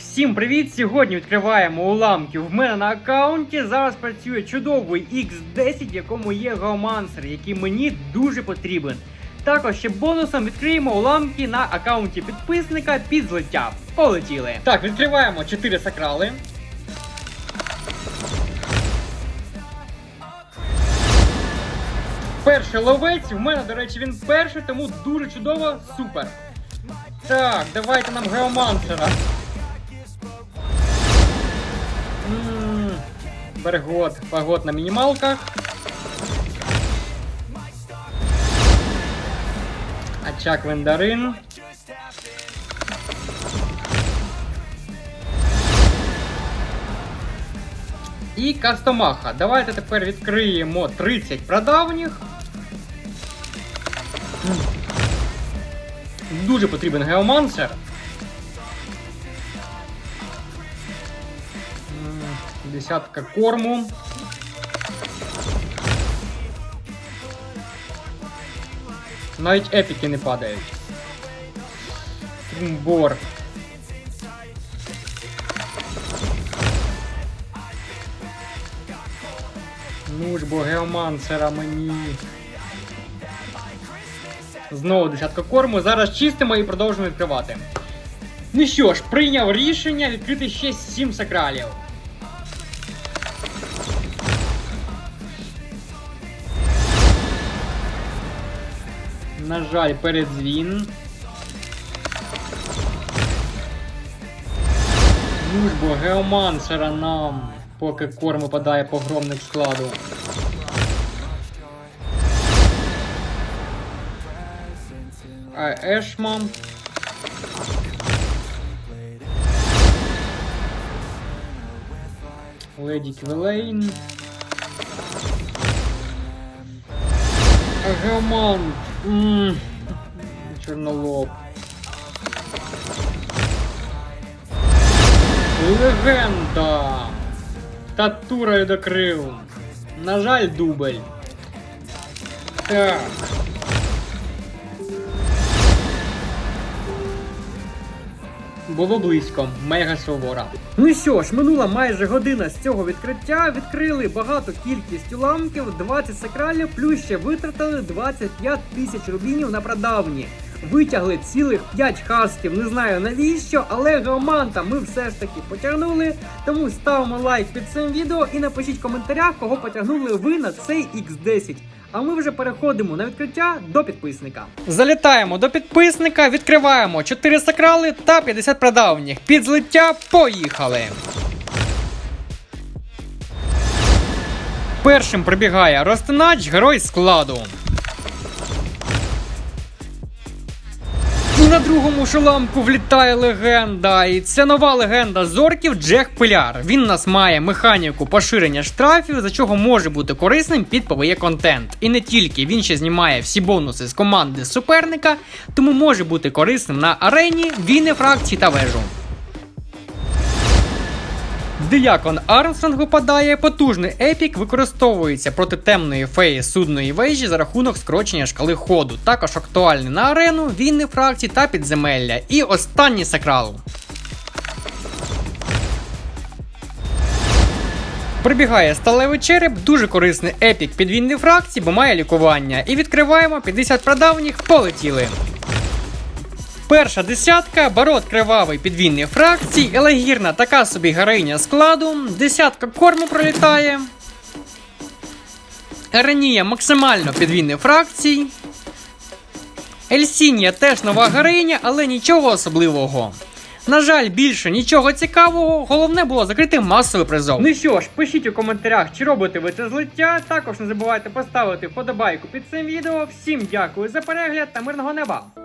Всім привіт! Сьогодні відкриваємо уламки. В мене на аккаунті зараз працює чудовий X10, в якому є Geomancer, який мені дуже потрібен. Також ще бонусом відкриємо уламки на аккаунті підписника під злиття. Полетіли. Так, відкриваємо 4 сакрали. Перший ловець, в мене, до речі, він перший, тому дуже чудово, супер. Так, давайте нам геомансера. Бергот, погод на мінімалках. Очак Вендарин. І Кастомаха. Давайте тепер відкриємо 30 прадавніх. Дуже потрібен геомансер. Десятка корму. Навіть епіки не падають. Трумбор. Ну ж бо геомансера мені. Знову десятка корму. Зараз чистимо і продовжуємо відкривати. Ну що ж, прийняв рішення відкрити ще 7 сакралів. На жаль, передзвін. Ну ж бо геомансера нам, поки корм випадає погромник складу. А Ешма. Леді Квелейн. Агамант. М, Чорнолоб. Легенда. Татура льодокрил. На жаль, дубль. Так. Було близько, мега сувора. Ну що ж, минула майже година з цього відкриття. Відкрили багато кількість уламків, 20 сакралів, плюс ще витратили 25 тисяч рубінів на прадавні. Витягли цілих 5 хасків, не знаю навіщо, але геоманта ми все ж таки потягнули. Тому ставимо лайк під цим відео і напишіть в коментарях, кого потягнули ви на цей X10. А ми вже переходимо на відкриття до підписника. Залітаємо до підписника, відкриваємо 4 сакрали та 50 прадавніх. Під злиття поїхали. Першим прибігає розтинач, герой складу. На другому шоламку влітає легенда. І це нова легенда зорків Джек Пиляр. Він нас має механіку поширення штрафів, за чого може бути корисним під PvE контент. І не тільки він ще знімає всі бонуси з команди суперника, тому може бути корисним на арені, війни фракції та вежу. Диякон Армстронг випадає, потужний епік використовується проти темної феї судної вежі за рахунок скорочення шкали ходу. Також актуальний на арену, війни фракцій та підземелля. І останній сакрал. Прибігає сталевий череп, дуже корисний епік під війни фракції, бо має лікування. І відкриваємо 50 прадавніх, полетіли. Перша десятка, барот кривавий підвінний фракцій, елегірна така собі героїня складу, десятка корму пролітає. Еренія максимально підвінний фракцій. Ельсінія теж нова героїня, але нічого особливого. На жаль, більше нічого цікавого, головне було закрити масовий призов. Ну що ж, пишіть у коментарях, чи робите ви це злиття. Також не забувайте поставити вподобайку під цим відео. Всім дякую за перегляд та мирного неба!